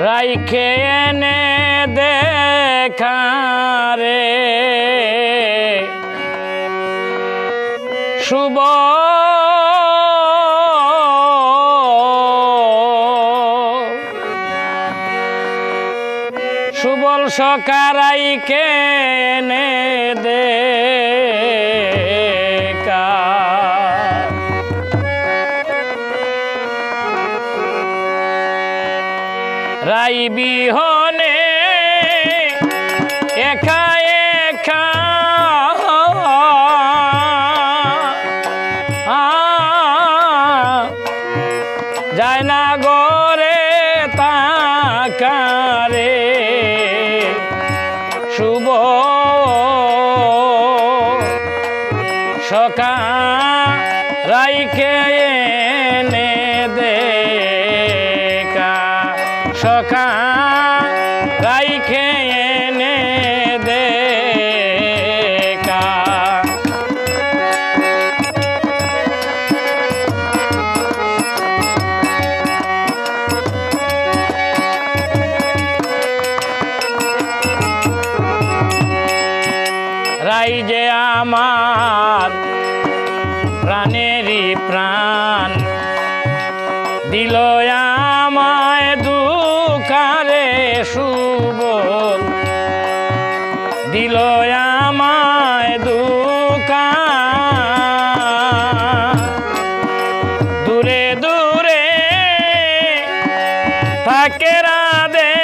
রাইখে এনে দেখারে শুভ সুবল সকারাইকে এনে দেখা রাই বিহনে একা একা যায় না গরে তাকারে শুভ সকা সকা রাইকে এনে দেখা। রাই আমার প্রাণেরই প্রাণ দিল সুবোধ দিল আমায় দুকা দূরে দূরে থাকে রাধে।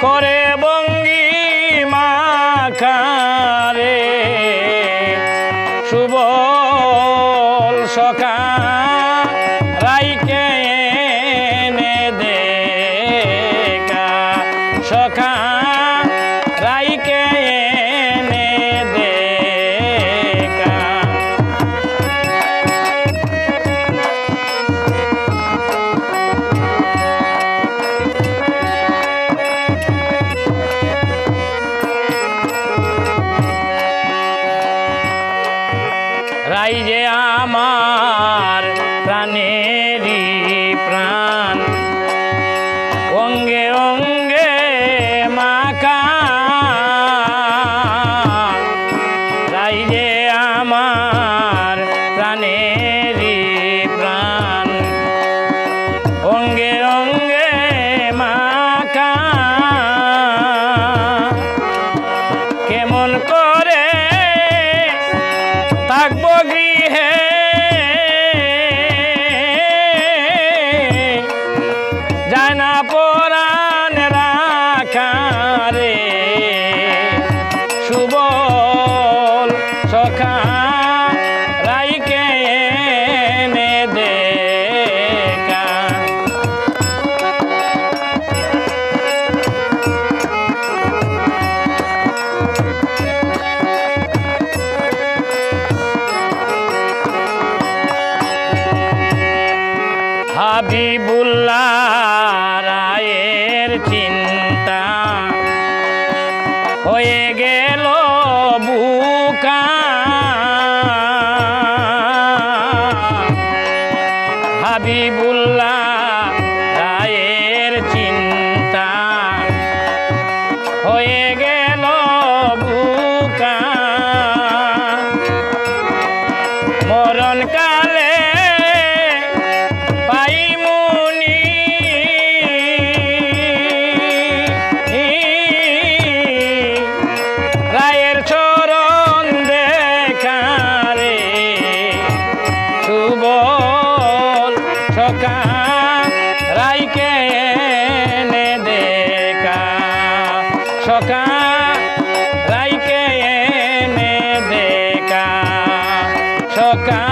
করে বঙ্গি মাখারে। সুবল সকা রাই যে আমার প্রাণেরই প্রাণ। অঙ্গে অঙ্গে সুবল সখা রাইকে এনে দেখা। হাবিবুল্লাহ রায়ের চিন্তা হয়ে গেল হাবিবুল্লাহ রায়ের চিন্তা হয়ে গেল বুকা টকা রাইকে এনে দেখা। সকা